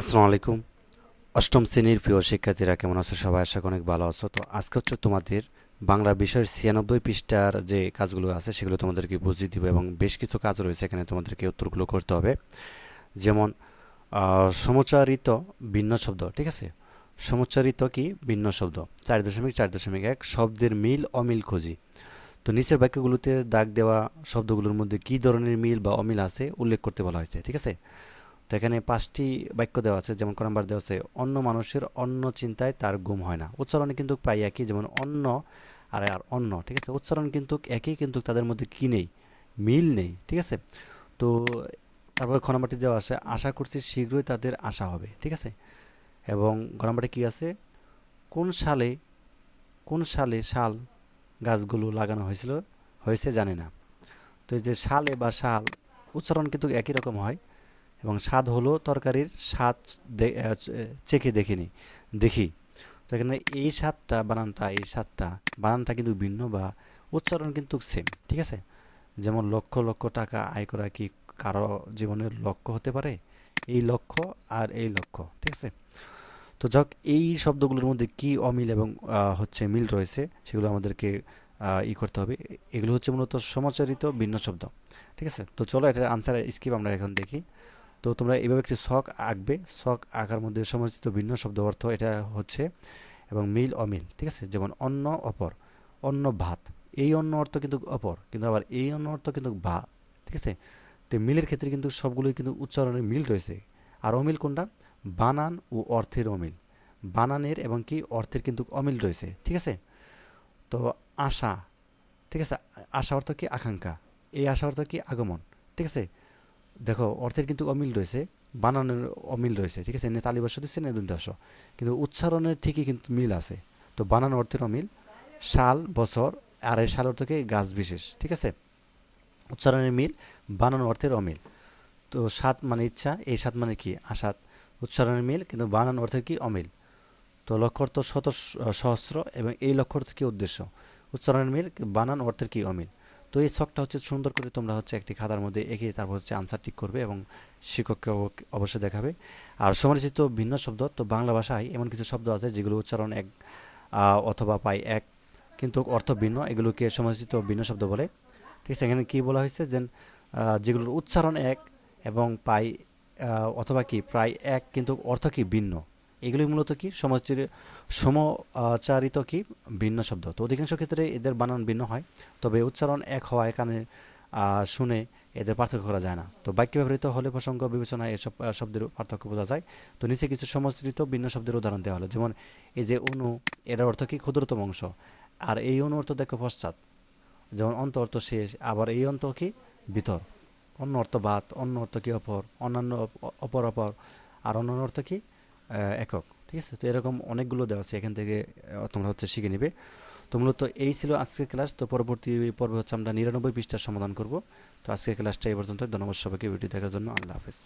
আসসালামু আলাইকুম। অষ্টম শ্রেণির প্রিয় শিক্ষার্থীরা, কেমন আছো? সবাই আশা অনেক ভালো আছো। তো আজকে হচ্ছে তোমাদের বাংলা বিষয়ের ছিয়ানব্বই পৃষ্ঠার যে কাজগুলো আছে, সেগুলো তোমাদেরকে বুঝিয়ে দিব এবং বেশ কিছু কাজ রয়েছে এখানে তোমাদেরকে উত্তরগুলো করতে হবে। যেমন সমচারিত ভিন্ন শব্দ, ঠিক আছে? সমচারিত কি? ভিন্ন শব্দ। চার দশমিক চার দশমিক এক, শব্দের মিল, অমিল খুঁজি। তো নিচের বাক্যগুলোতে দাগ দেওয়া শব্দগুলোর মধ্যে কী ধরনের মিল বা অমিল আছে, উল্লেখ করতে বলা হয়েছে, ঠিক আছে? তো এখানে পাঁচটি বাক্য দেওয়া আছে, যেমন ক নাম্বার দেওয়া আছে, অন্য মানুষের অন্য চিন্তায় তার ঘুম হয় না। উচ্চারণে কিন্তু পাই একই, যেমন অন্য আর আর অন্য ঠিক আছে? উচ্চারণ কিন্তু একই, কিন্তু তাদের মধ্যে কি নেই? মিল নেই, ঠিক আছে? তো তারপরে খ নাম্বারটি দেওয়া আছে, আশা করছি শীঘ্রই তাদের আশা হবে। ঠিক আছে? এবং গ নাম্বারটি কী আছে? কোন সালে কোন সালে শাল গাছগুলো লাগানো হয়েছিল, হয়েছে জানে না। তো এই যে সালে বা শাল, উচ্চারণ কিন্তু একই রকম হয়। এবং স্বাদ হলো তরকারির স্বাদ চেখে দেখিনি দেখি। তো এখানে এই স্বাদটা, বানানটা, এই স্বাদটা, বানানটা কিন্তু ভিন্ন বা উচ্চারণ কিন্তু সেম ঠিক আছে? যেমন লক্ষ লক্ষ টাকা আয় করা কি কারও জীবনের লক্ষ্য হতে পারে? এই লক্ষ্য আর এই লক্ষ্য, ঠিক আছে? তো যাক, এই শব্দগুলোর মধ্যে কি অমিল এবং হচ্ছে মিল রয়েছে সেগুলো আমাদেরকে ই করতে হবে। এগুলো হচ্ছে মূলত সমাচারিত ভিন্ন শব্দ, ঠিক আছে? তো চলো এটার আনসার স্কিপ আমরা এখন দেখি। তো তোমরা এভাবে একটি শখ আঁকবে। শখ আঁকার মধ্যে সমাচিত ভিন্ন শব্দ অর্থ এটা হচ্ছে এবং মিল অমিল, ঠিক আছে? যেমন অন্য অপর। অন্য ভাত। এই অন্য অর্থ কিন্তু অপর, কিন্তু আবার এই অন্য অর্থ কিন্তু ভা, ঠিক আছে? তো মিলের ক্ষেত্রে কিন্তু সবগুলোই কিন্তু উচ্চারণের মিল রয়েছে। আর অমিল কোনটা? বানান ও অর্থের অমিল। বানানের এবং কি? অর্থের কিন্তু অমিল রয়েছে, ঠিক আছে? তো আশা, ঠিক আছে? আশা অর্থ কি? আকাঙ্ক্ষা। এই আশা অর্থ কি? আগমন, ঠিক আছে? দেখো, অর্থের কিন্তু অমিল রয়েছে, বানানোর অমিল রয়েছে, ঠিক আছে? নে তালিবাস দিচ্ছে নে দুর্দশ কিন্তু উচ্চারণের ঠিকই কিন্তু মিল আছে। তো বানান অর্থের অমিল, সাল, বছর, আর এই সাল অর্থকে গাছ বিশেষ, ঠিক আছে? উচ্চারণের মিল, বানান অর্থের অমিল। তো সাত মানে ইচ্ছা, এই সাত মানে কি? আসাত। উচ্চারণের মিল, কিন্তু বানান অর্থের কি? অমিল। তো লক্ষ্য অর্থ শত সহস্র এবং এই লক্ষ্য অর্থ কি উদ্দেশ্য? উচ্চারণের মিল, বানান অর্থের কি অমিল? তো এই ছকটা হচ্ছে সুন্দর করে তোমরা হচ্ছে একটি খাতার মধ্যে এঁকে তারপর হচ্ছে আনসার ঠিক করবে এবং শিক্ষককে অব- অবশ্যই দেখাবে। আর সমালোচিত ভিন্ন শব্দ, তো বাংলা ভাষায় এমন কিছু শব্দ আছে যেগুলো উচ্চারণ এক অথবা পায় এক, কিন্তু অর্থ ভিন্ন, এগুলোকে সমালোচিত ভিন্ন শব্দ বলে। ঠিক আছে, এখানে কী বলা হয়েছে? যে যেগুলোর উচ্চারণ এক এবং পাই অথবা কি, প্রায় এক, কিন্তু অর্থ কি ভিন্ন? এগুলি মূলত কি? সমাচারিত সমচারিত কি? ভিন্ন শব্দ। তো অধিকাংশ ক্ষেত্রে এদের বানান ভিন্ন হয়। তবে উচ্চারণ এক হওয়ায় কানে শুনে এদের পার্থক্য করা যায় না। তো বাক্য ব্যবহৃত হলে প্রসঙ্গ বিবেচনায় এসব শব্দের পার্থক্য বোঝা যায়। তো নিচে কিছু সমাজৃত ভিন্ন শব্দের উদাহরণ দেওয়া হলো। যেমন, এই যে অনু এর অর্থ কি? ক্ষুদ্রতম অংশ। আর এই অনু অর্থ দেখো পশ্চাৎ। যেমন, অন্ত অর্থ শেষ। আবার এই অন্ত কি? ভিতর। অন্য অর্থ বাত অন্য অর্থ কি? অপর। অন্যান্য অপর অপর। আর অন্যান্য অর্থ কি? একক, ঠিক আছে? তো এরকম অনেকগুলো দেওয়া আছে, এখান থেকে তোমরা হচ্ছে শিখে নেবে। তো মূলত এই ছিল আজকের ক্লাস। তো পরবর্তী পর্বে হচ্ছে আমরা নিরানব্বই পৃষ্ঠার সমাধান করব। তো আজকের ক্লাসটা এই পর্যন্ত ধন্যবাদ সবাইকে। ভিডিও দেখার জন্য আল্লাহ হাফেজ।